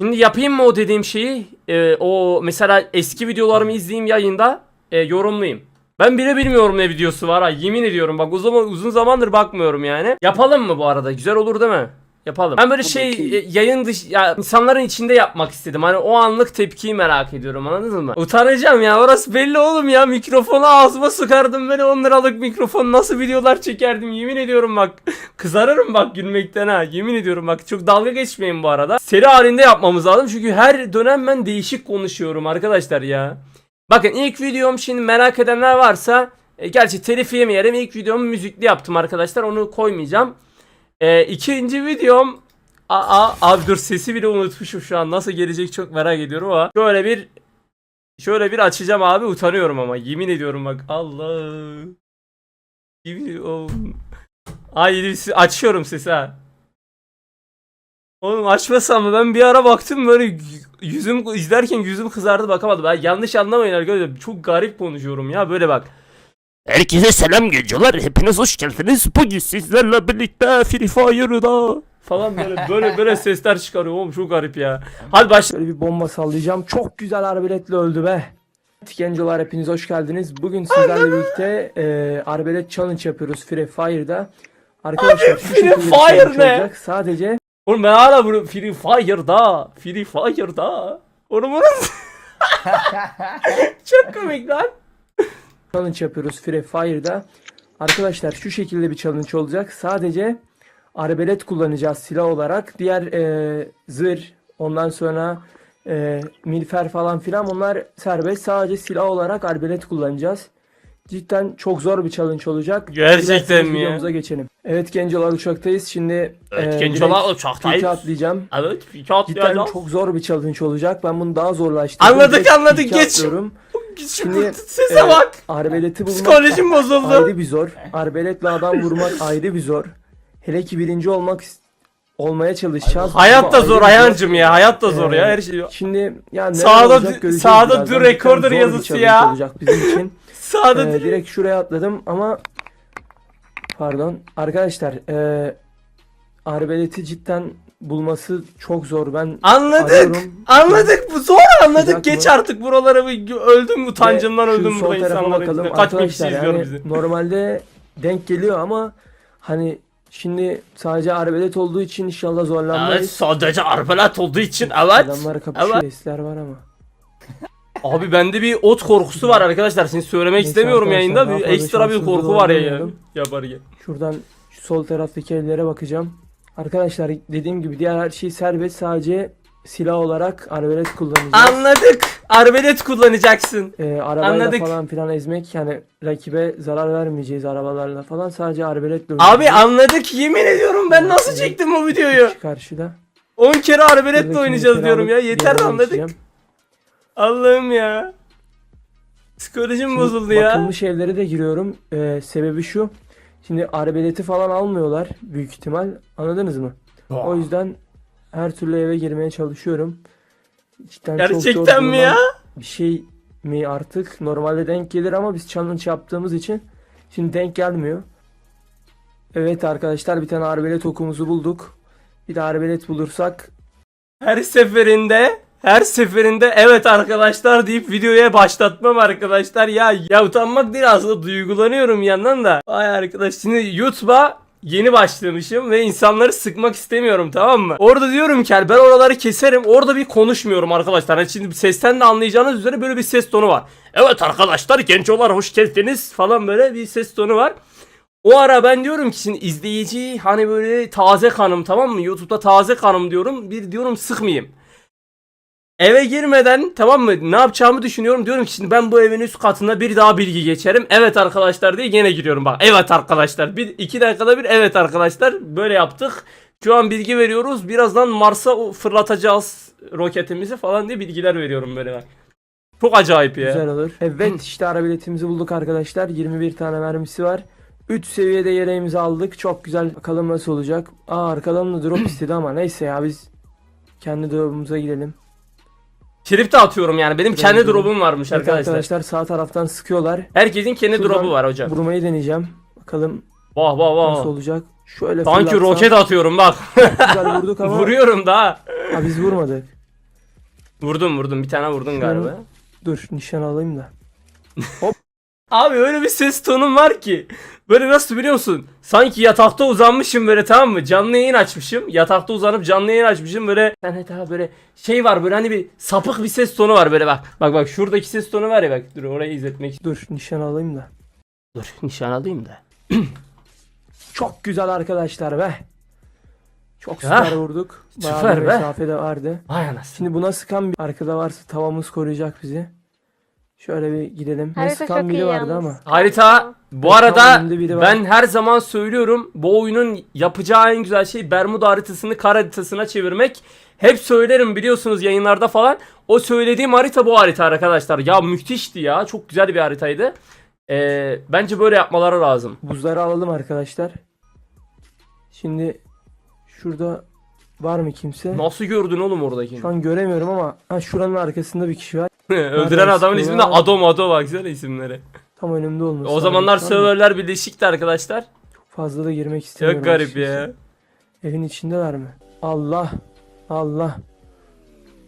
Şimdi yapayım mı o dediğim şeyi? Ee, o mesela eski videolarımı izleyeyim yayında e, yorumlayayım. Ben bile bilmiyorum ne videosu var ha yemin ediyorum bak uzun, uzun zamandır bakmıyorum yani. Yapalım mı bu arada? Güzel olur değil mi? Yapalım. Ben böyle şey e, yayın dış ya insanların içinde yapmak istedim. Hani o anlık tepkiyi merak ediyorum anladınız mı? Utanacağım ya orası belli oğlum ya. Mikrofonu ağzıma sıkardım böyle 10 liralık mikrofon nasıl videolar çekerdim yemin ediyorum bak. Kızarırım bak gülmekten ha. Yemin ediyorum bak çok dalga geçmeyin bu arada. Seri halinde yapmamız lazım çünkü her dönem ben değişik konuşuyorum arkadaşlar ya. Bakın ilk videom şimdi merak edenler varsa e, gerçi telif yemeyelim ilk videomu müzikli yaptım arkadaşlar onu koymayacağım. E, ikinci videom Aa, abi dur sesi bile unutmuşum şu an nasıl gelecek çok merak ediyorum ama şöyle bir şöyle bir açacağım abi utanıyorum ama yemin ediyorum bak Allah yemin ediyorum. Ay açıyorum sesi ha. Oğlum açmasam mı? Ben bir ara baktım böyle yüzüm izlerken yüzüm kızardı bakamadım. Ben yanlış anlamayın arkadaşlar. Çok garip konuşuyorum ya böyle bak. Herkese selam geceler. Hepiniz hoş geldiniz. Bugün sizlerle birlikte Free Fire'da. Falan böyle böyle böyle sesler çıkarıyor oğlum çok garip ya. Hadi başla. Şöyle bir bomba sallayacağım. Çok güzel arbeletle öldü be. Gencolar hepiniz hoş geldiniz. Bugün sizlerle birlikte e, arbelet challenge yapıyoruz Free Fire'da. Arkadaşlar şu Free Fire ne? olacak. Sadece Oğlum ben hala bunu Free Fire'da. Free Fire'da. Oğlum onu çok komik lan. Challenge yapıyoruz Free Fire'da. Arkadaşlar şu şekilde bir challenge olacak. Sadece arbelet kullanacağız silah olarak. Diğer e, zırh ondan sonra e, milfer falan filan onlar serbest. Sadece silah olarak arbelet kullanacağız. Cidden çok zor bir challenge olacak. Gerçekten mi ya? Geçelim. Evet gencolar uçaktayız. Şimdi Evet, e, gencolar uçaktayız. ilke atlayacağım. Evet bir kağıt Cidden çok zor bir challenge olacak. Ben bunu daha zorlaştırdım. Anladık, Direkt anladık. Geç. atlıyorum. Şimdi sese e, bak. Arbeleti bulmak Psikolojim bozuldu. ayrı bir zor. Arbeletle adam vurmak ayrı bir zor. Hele ki birinci olmak olmaya çalışacağız. Hayat da zor Ayancım ya. Hayat da zor Ee, ya her şey. Şimdi yani Sağda sağda dur recorder yazısı ya. olacak bizim için. Sağda Ee, direkt. direkt şuraya atladım ama pardon arkadaşlar e, arbeleti cidden bulması çok zor. Ben Anladık. arıyorum. Anladık bu zor anladık. Sıcak Geç mı? artık buralara bir öldüm utancımdan Ve şu öldüm sol burada tarafa insanlar bakalım. Kaç bin kişi Arkadaşlar izliyor yani bizi. Normalde denk geliyor ama hani şimdi sadece arbelet olduğu için inşallah Evet zorlanmayız. sadece arbalet olduğu için evet. Adamlar kapışıyor. Evet. Sesler var ama. Abi bende bir ot korkusu var arkadaşlar. Şimdi söylemek Neyse istemiyorum arkadaşlar, yayında. daha Bir fazla ekstra bir şansımızı korku var ya. ya. zorlamayalım. Yapar ya. Şuradan şu sol taraftaki evlere bakacağım. Arkadaşlar dediğim gibi diğer her şey serbest. Sadece silah olarak arbelet kullanacağız. Anladık. Arbelet kullanacaksın. Ee, arabayla Anladık. falan filan ezmek yani rakibe zarar vermeyeceğiz arabalarla falan. Sadece arbeletle Abi anladık. Yemin ediyorum ben nasıl çektim o videoyu. Karşıda. 10 kere arbeletle oynayacağız diyorum ya. Yeter diğerine anladık. geçeceğim. Allah'ım ya. Psikolojim Şimdi bozuldu ya. Bakılmış evlere de giriyorum. Ee, sebebi şu. Şimdi arbeleti falan almıyorlar büyük ihtimal. Anladınız mı? O yüzden her türlü eve girmeye çalışıyorum. Cidden çok zor Gerçekten mi bulunan ya? Bir şey mi artık? Normalde denk gelir ama biz challenge yaptığımız için şimdi denk gelmiyor. Evet arkadaşlar bir tane arbelet okumuzu bulduk. Bir de arbelet bulursak Her seferinde her seferinde evet arkadaşlar deyip videoya başlatmam arkadaşlar ya ya utanmak değil aslında duygulanıyorum yandan da. Ay arkadaş şimdi YouTube'a yeni başlamışım ve insanları sıkmak istemiyorum tamam mı? Orada diyorum ki ben oraları keserim orada bir konuşmuyorum arkadaşlar. Hani şimdi sesten de anlayacağınız üzere böyle bir ses tonu var. Evet arkadaşlar gencolar hoş geldiniz falan böyle bir ses tonu var. O ara ben diyorum ki şimdi izleyici hani böyle taze kanım tamam mı? YouTube'da taze kanım diyorum. Bir diyorum sıkmayayım. Eve girmeden tamam mı ne yapacağımı düşünüyorum. Diyorum ki şimdi ben bu evin üst katında bir daha bilgi geçerim. Evet arkadaşlar diye gene giriyorum bak. Evet arkadaşlar. Bir iki dakikada bir evet arkadaşlar. Böyle yaptık. Şu an bilgi veriyoruz. Birazdan Mars'a fırlatacağız roketimizi falan diye bilgiler veriyorum böyle bak. Çok acayip ya. güzel olur. Evet işte arbeletimizi bulduk arkadaşlar. 21 tane mermisi var. 3 seviyede yeleğimizi aldık. Çok güzel. Bakalım nasıl olacak. Aa arkadan da drop istedi ama neyse ya biz kendi drop'umuza gidelim. Trip de atıyorum yani. Benim kendi drop'um varmış Evet arkadaşlar. arkadaşlar sağ taraftan sıkıyorlar. Herkesin kendi Şuradan drop'u var hocam. Vurmayı deneyeceğim. Bakalım Vah vah vah. nasıl olacak. Şöyle Sanki fırlatsam. roket atıyorum bak. Güzel vurduk ama Vuruyorum da. ha, biz vurmadık. Vurdum vurdum bir tane vurdun galiba. Dur nişan alayım da. Abi öyle bir ses tonum var ki. Böyle nasıl biliyor musun? Sanki yatakta uzanmışım böyle tamam mı? Canlı yayın açmışım. Yatakta uzanıp canlı yayın açmışım böyle. Yani daha böyle şey var böyle hani bir sapık bir ses tonu var böyle bak. Bak bak şuradaki ses tonu var ya bak. Dur orayı izletmek. Dur nişan alayım da. Dur nişan alayım da. Çok güzel arkadaşlar be. Çok Ha, süper vurduk. Bayağı süper be. mesafe de vardı. Vay anasını. Şimdi buna sıkan bir arkada varsa tavamız koruyacak bizi. Şöyle bir gidelim. Harita sıkan çok biri iyi vardı yalnız. ama. Harita bu Evet, arada tamam, önümde biri var. ben her zaman söylüyorum bu oyunun yapacağı en güzel şey Bermuda haritasını kar haritasına çevirmek. Hep söylerim biliyorsunuz yayınlarda falan. O söylediğim harita bu harita arkadaşlar. Ya müthişti ya. Çok güzel bir haritaydı. Ee, bence böyle yapmaları lazım. Buzları alalım arkadaşlar. Şimdi şurada var mı kimse? Nasıl gördün oğlum oradakini? Şu an göremiyorum ama ha şuranın arkasında bir kişi var. Öldüren Nereden adamın ismi de sıkıyor? Ado Mado baksana isimleri. Tam önümde olması. O zamanlar serverler birleşikti arkadaşlar. Fazla da girmek istemiyorum. Çok garip açıkçası. ya. Evin içindeler mi? Allah. Allah.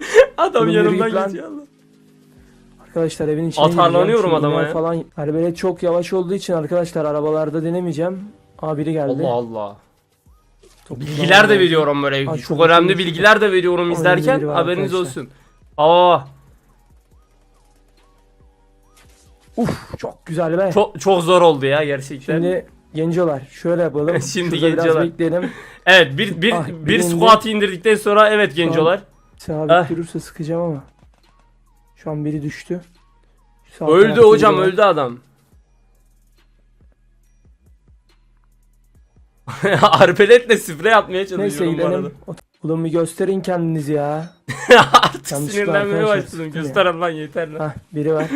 Adam Oğlum yanımdan yürü git lan. geçiyor. Allah. Arkadaşlar evin içine Atarlanıyorum gireceğim. Şu adama iğneyi ya. Falan. Arbelet çok yavaş olduğu için arkadaşlar arabalarda denemeyeceğim. Aa biri geldi. Allah Allah. Çok Bilgiler de veriyorum böyle. Aa, çok çok önemli bilgiler de veriyorum izlerken. biri var Haberiniz arkadaşlar. olsun. Aa, Uf çok güzel be. çok çok zor oldu ya gerçekten. Şimdi gencolar şöyle yapalım. Şimdi Şurada biraz bekleyelim. evet, bir bir Ah, bir biri indi. squat indirdikten sonra evet gencolar. Sabit Ah. durursa sıkacağım ama. Şu an biri düştü. Sağ Öldü hocam, var. öldü adam. Arbeletle sprey atmaya Neyse çalışıyorum bu arada. Oğlum bir gösterin kendinizi ya. Artık Yanlışlıkla sinirlenmeye başladım. Göster lan yeter lan. Hah biri var.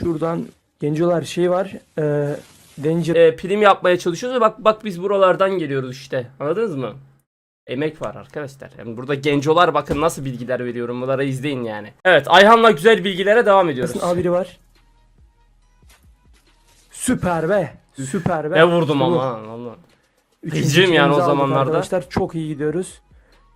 Şuradan gencolar şey var. E, danger Ee, prim yapmaya çalışıyoruz bak bak biz buralardan geliyoruz işte. Anladınız mı? Emek var arkadaşlar. Yani burada gencolar bakın nasıl bilgiler veriyorum. Bunları izleyin yani. Evet Ayhan'la güzel bilgilere devam ediyoruz. Aa biri var. Süper be. Süper be. Ne vurdum İşte bu. ama. Üçüncü Feciyim yani o zamanlarda. Arkadaşlar çok iyi gidiyoruz.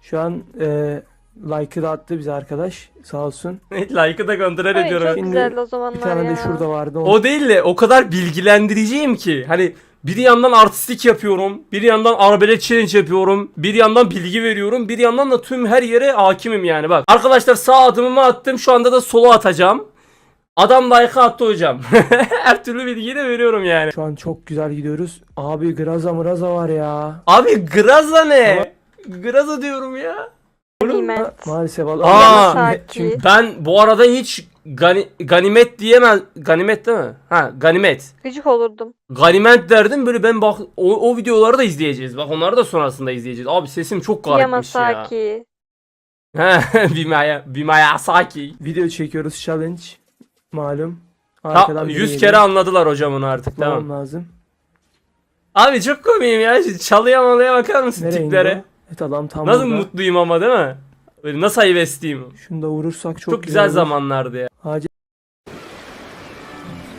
Şu an e, like'ı da attı bize arkadaş. Sağ olsun. Like'ı da kontrol Ay, ediyorum. çok Şimdi güzel o Bir zamanlar tane ya. de şurada vardı. O değil de o kadar bilgilendiriciyim ki. Hani bir yandan artistik yapıyorum. Bir yandan arbelet challenge yapıyorum. Bir yandan bilgi veriyorum. Bir yandan da tüm her yere hakimim yani bak. Arkadaşlar sağ adımımı attım. Şu anda da sola atacağım. Adam like'ı attı hocam. her türlü bilgiyi de veriyorum yani. Şu an çok güzel gidiyoruz. Abi Graza mıraza var ya. Abi Graza ne? Graza diyorum ya. Nimet. Maalesef Allah. Aa. Çünkü Ben bu arada hiç gani- ganimet diyemez. Ganimet değil mi? Ha ganimet. Gıcık olurdum. Ganimet derdim böyle ben bak o, o videoları da izleyeceğiz. Bak onları da sonrasında izleyeceğiz. Abi sesim çok garipmiş ya. Yamasaki. He Bimaya Bimaya Saki. video çekiyoruz challenge. Malum. Ta, Arkadan biri 100 geliyor. kere anladılar hocam onu artık Tamam tamam. lazım. Abi çok komiyim ya. Çalıya malıya bakar mısın Nereye indi tiplere? o? Evet adam tam Nasıl burada. mutluyum ama değil mi? Böyle nasıl hevesliyim. Şunu da vurursak çok, Çok, güzel olur. zamanlardı ya. Acil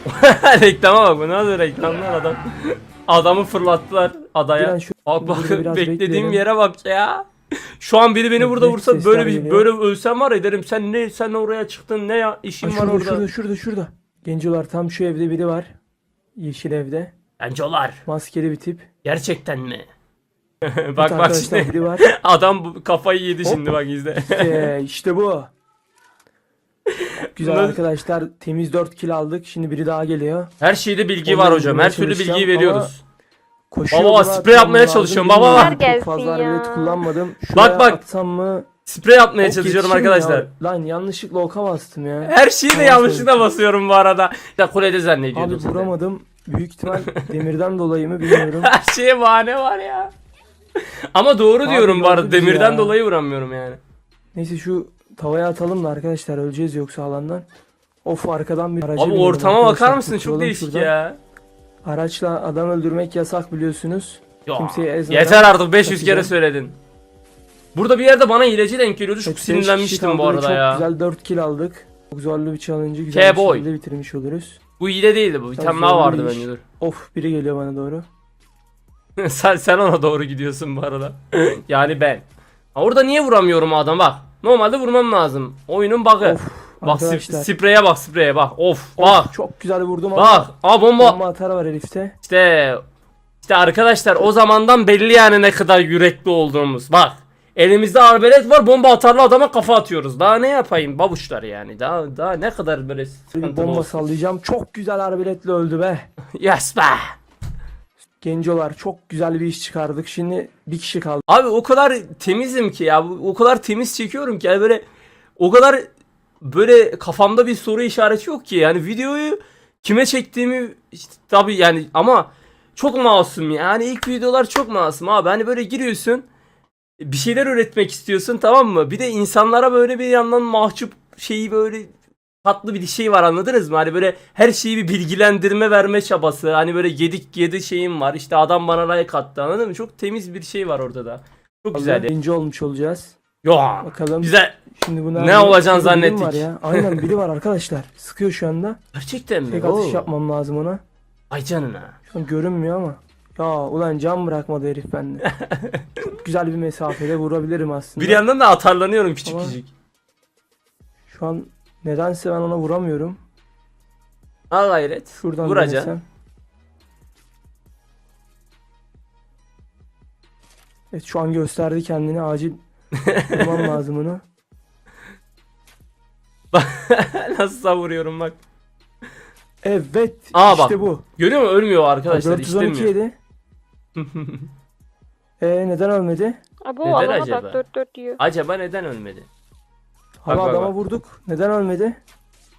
Reklama bak bu nasıl reklamlar adam. Adamı fırlattılar adaya. şu Bak bak Burada biraz beklediğim bekleyelim. yere bak ya. Şu an biri beni burada vursa sesler böyle bir geliyor. böyle ölsem var ya derim sen ne sen oraya çıktın ne ya işin Aa, var şurada, orada. şurada şurada şurada. Gencolar tam şu evde biri var. Yeşil evde. Bencolar Maskeli bir tip. gerçekten mi? Bak bak şimdi biri var. adam bu kafayı yedi Hop. şimdi bak izle. İşte, işte bu. Güzel Bunlar- arkadaşlar temiz 4 kill aldık. Şimdi biri daha geliyor. Her şeyde bilgi Onları var hocam. Her türlü bilgiyi çalışacağım veriyoruz. Koşuyor Baba, buna, sprey atmam yapmaya lazım. çalışıyorum, Bilmiyorum, baba. Çok Gelsin fazla ya. arbelet kullanmadım. Bak, Şuraya bak. atsam mı? Sprey yapmaya Ok çalışıyorum yetişir mi arkadaşlar. ya? Lan yanlışlıkla oka bastım ya. Her şeyi de Tamam, yanlışlıkla basıyorum bu arada. Ya kulede zannediyordum Abi zaten. vuramadım. Büyük ihtimal demirden dolayı mı bilmiyorum. Her şeye bahane var ya. Ama doğru Abi diyorum bu arada. Demirden ya. dolayı vuramıyorum yani. Neyse şu tavaya atalım da arkadaşlar öleceğiz yoksa alandan. Of arkadan bir araca Abi ortama arkadaşlar. bakar mısın? Çok Kurtulalım değişik şuradan. ya. Araçla adam öldürmek yasak biliyorsunuz. Ya, Kimseyi ezmeden Yeter artık 500 kere kaçacağım. söyledin. Burada bir yerde bana hileci denk geliyordu. Çok kişi sinirlenmiştim bu kaldı ve arada çok ya. güzel 4 kill aldık. Çok zorlu bir challenge'ı güzel bir K-boy. şekilde bitirmiş oluruz. Bu hile değildi bu. Bir Çok tane daha zorlu vardı bir iş. bence dur. Of biri geliyor bana doğru. sen, sen ona doğru gidiyorsun bu arada. yani ben. Ha, Orada niye vuramıyorum adam bak. Normalde vurmam lazım. Oyunun bug'ı. Of, Bak sp- spreye bak spreye bak. Of Of, bak. çok güzel vurdum ama Bak. Aa bomba. bomba atar var herifte. İşte işte arkadaşlar o zamandan belli yani ne kadar yürekli olduğumuz. Bak. Elimizde arbelet var bomba atarlı adama kafa atıyoruz. Daha ne yapayım babuşlar yani. Daha daha ne kadar böyle sıkıntılı bomba olsun. sallayacağım. Çok güzel arbeletle öldü be. Yes be. Gencolar çok güzel bir iş çıkardık. Şimdi bir kişi kaldı. Abi o kadar temizim ki ya. O kadar temiz çekiyorum ki yani böyle o kadar böyle kafamda bir soru işareti yok ki. Yani videoyu kime çektiğimi işte, tabii yani ama çok masum yani ilk videolar çok masum abi. Hani böyle giriyorsun bir şeyler üretmek istiyorsun tamam mı? Bir de insanlara böyle bir yandan mahcup şeyi böyle tatlı bir şey var anladınız mı? Hani böyle her şeyi bir bilgilendirme verme çabası. Hani böyle yedik yedi şeyim var. İşte adam bana like attı anladın mı? Çok temiz bir şey var orada da. Çok güzel. ya. Birinci olmuş olacağız. Yo. Bakalım. Güzel. Şimdi bu Ne mi zannettik. Var ya. Aynen biri var arkadaşlar. Sıkıyor şu anda. Gerçekten mi? Tek atış yapmam lazım ona. Ay canına. Şu an görünmüyor ama. Ya ulan can bırakmadı herif bende. Çok güzel bir mesafede vurabilirim aslında. Bir yandan da atarlanıyorum küçük Ama- küçük. Şu an nedense ben ona vuramıyorum. Ha gayret. Şuradan Vuracaksın. denesem. Evet şu an gösterdi kendini acil vurmam lazım onu. Nasıl savuruyorum bak. Evet Aa, işte bak. bu. Görüyor musun? Ölmüyor arkadaşlar. 412 istemiyor. yedi. Eee neden ölmedi? Abo Neden alana acaba? bak 4 4 diyor. Acaba neden ölmedi? Ama Bak, adama bak. vurduk. Neden ölmedi?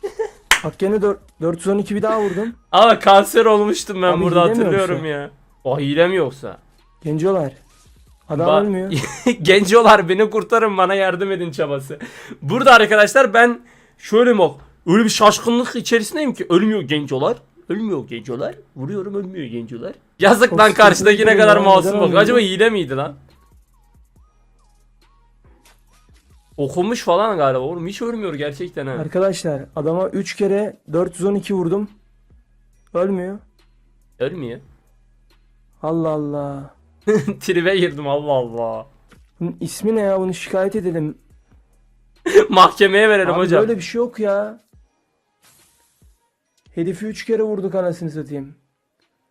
Bak gene dör- 412 bir daha vurdum. Ama kanser olmuştum ben Abi burada hile mi hatırlıyorum yoksa? ya. O hile mi yoksa? Gencolar. Adam Ba- ölmüyor. Gencolar beni kurtarın bana yardım edin çabası. Burada arkadaşlar ben şöyle bak öyle bir şaşkınlık içerisindeyim ki ölmüyor gencolar. Ölmüyor gencolar. Vuruyorum ölmüyor gencolar. Yazık Çok lan sıkıntı karşıdaki ne bir kadar ya, masum neden bak. Acaba hile miydi lan? Okumuş falan galiba oğlum hiç ölmüyor gerçekten ha. Arkadaşlar adama 3 kere 412 vurdum. Ölmüyor. Ölmüyor. Allah Allah. Tribe girdim Allah Allah. Bunun ismi ne ya? Bunu şikayet edelim. Mahkemeye verelim Abi hocam. böyle bir şey yok ya. Herifi 3 kere vurduk anasını satayım.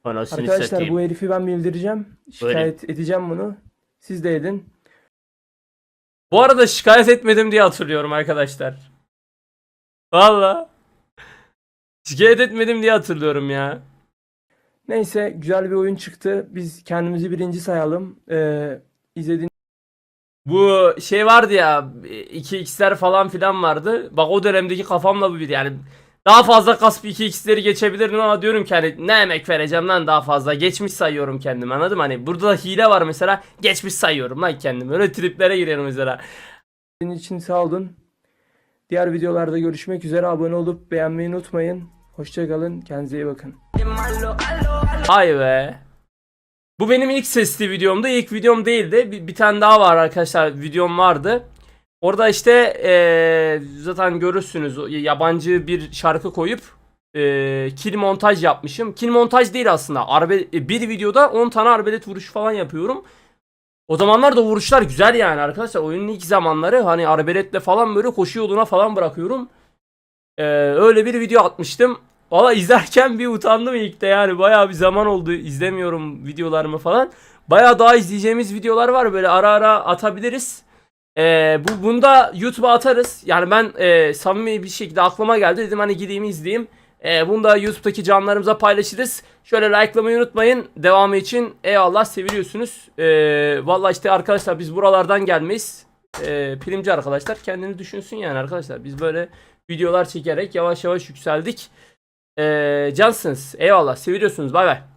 Anasını Arkadaşlar satayım. bu herifi ben bildireceğim. Şikayet edeceğim bunu. Siz de edin. Bu arada şikayet etmedim diye hatırlıyorum arkadaşlar. Valla. Şikayet etmedim diye hatırlıyorum ya. Neyse güzel bir oyun çıktı. Biz kendimizi birinci sayalım. Ee, izlediğiniz Bu şey vardı ya 2x'ler falan filan vardı. Bak o dönemdeki kafamla bu bir yani. Daha fazla kasıp 2x'leri geçebilirdim ama diyorum ki hani ne emek vereceğim lan daha fazla. Geçmiş sayıyorum kendimi anladın mı? Hani burada da hile var mesela. Geçmiş sayıyorum lan kendimi. Öyle triplere giriyorum mesela. için sağ olun. Diğer videolarda görüşmek üzere. Abone olup beğenmeyi unutmayın. Hoşçakalın. Kendinize iyi bakın. Ay be. Bu benim ilk sesli videomdu. İlk videom değildi. Bir, bir tane daha var arkadaşlar. Videom vardı. Orada işte eee, zaten görürsünüz yabancı bir şarkı koyup eee kill montaj yapmışım. Kill montaj değil aslında. Arbe, e, bir videoda 10 tane arbelet vuruşu falan yapıyorum. O zamanlar da vuruşlar güzel yani arkadaşlar. Oyunun ilk zamanları hani arbeletle falan böyle koşu yoluna falan bırakıyorum. Eee, öyle bir video atmıştım. Valla izlerken bir utandım ilk de yani bayağı bir zaman oldu izlemiyorum videolarımı falan. Bayağı daha izleyeceğimiz videolar var böyle ara ara atabiliriz. Ee, bu bunda YouTube'a atarız. Yani ben e, samimi bir şekilde aklıma geldi dedim hani gideyim izleyeyim. Ee, bunu da YouTube'daki canlarımıza paylaşırız. Şöyle likelamayı unutmayın. Devamı için eyvallah seviliyorsunuz. Ee, Valla işte arkadaşlar biz buralardan gelmeyiz. Ee, primci arkadaşlar kendini düşünsün yani arkadaşlar. Biz böyle videolar çekerek yavaş yavaş yükseldik. Ee, cansınız. Eyvallah. Seviyorsunuz. Bay bay.